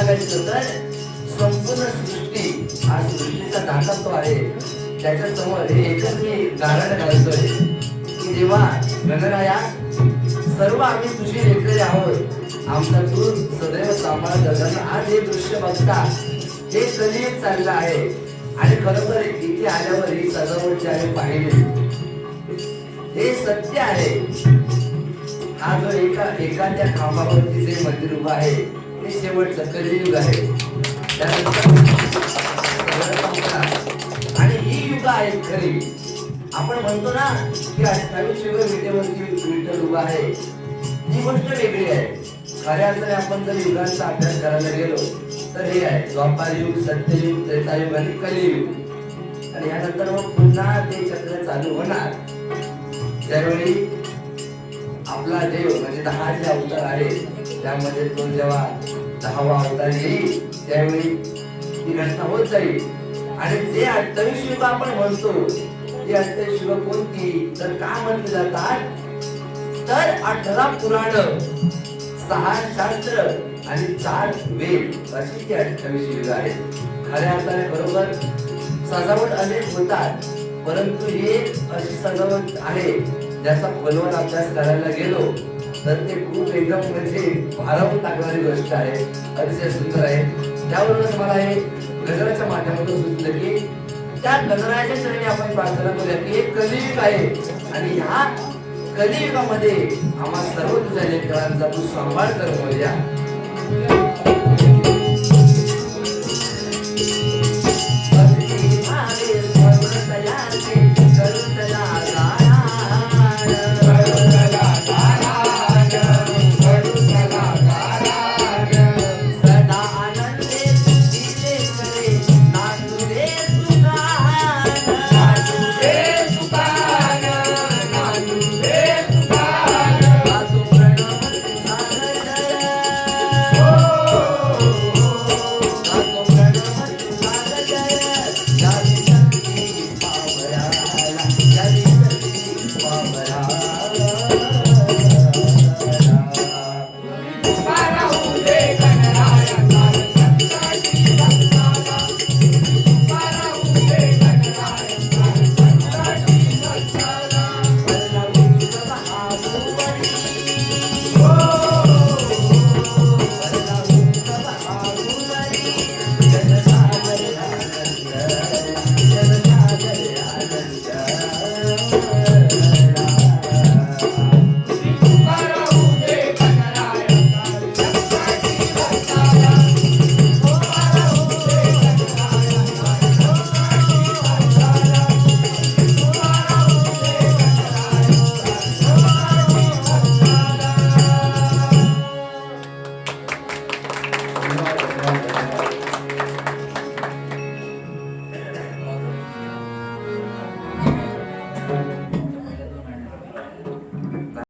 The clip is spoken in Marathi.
सांगायचं तर संपूर्ण सृष्टी हा सृष्टीचा तो आहे. त्याच्यासमोर हे एकच मी कारण घालतोय की जेव्हा गणराया सर्व आम्ही तुझी लेकरे आहोत. आमचा तू सदैव सांभाळ असताना आज हे दृश्य बघता हे कधी चाललं आहे? आणि खरोखर इथे आल्यावर ही सजावट जी आहे पाहिली. हे सत्य आहे. हा जो एका एखाद्या खांबावरती जे मंदिर उभं आहे हे शेवटचं कलियुग आहे आणि ही युग आहे खरी. आपण म्हणतो ना की अठ्ठावीस युग विटेवरती विठ्ठल आहे. ही गोष्ट वेगळी आहे. खऱ्या अर्थाने आपण जर युगांचा अभ्यास करायला गेलो तर हे आहे. द्वापार युग सत्ययुग त्रेतायुग आणि कलियुग. आणि यानंतर मग पुन्हा ते चक्र चालू होणार. त्यावेळी आपला देव म्हणजे दहा जे अवतार आहे त्यामध्ये तो जेव्हा दहावा अवतार येईल त्यावेळी ती घटना होत जाईल. आणि ते अठ्ठावीस युग आपण म्हणतो ती अठ्ठावीस युग कोणती? तर का म्हटली जातात? तर अठरा पुराण सहा शास्त्र आणि चार वेद अशी ती अठ्ठावीस युग आहेत. खऱ्या अर्थाने बरोबर सजावट अनेक होतात परंतु ही अशी सजावट आहे ज्याचा खोलवर अभ्यास करायला गेलो तर ते खूप एकदम म्हणजे भारावून टाकणारी गोष्ट आहे. अतिशय सुंदर आहे. त्यावरूनच मला हे गजराच्या माध्यमातून सुचलं की त्या गजराच्या चरणी आपण प्रार्थना करूया की एक कलियुग आहे. आणि ह्या कलियुगामध्ये आम्हा सर्व तुझ्या लेकरांचा तू सांभाळ कर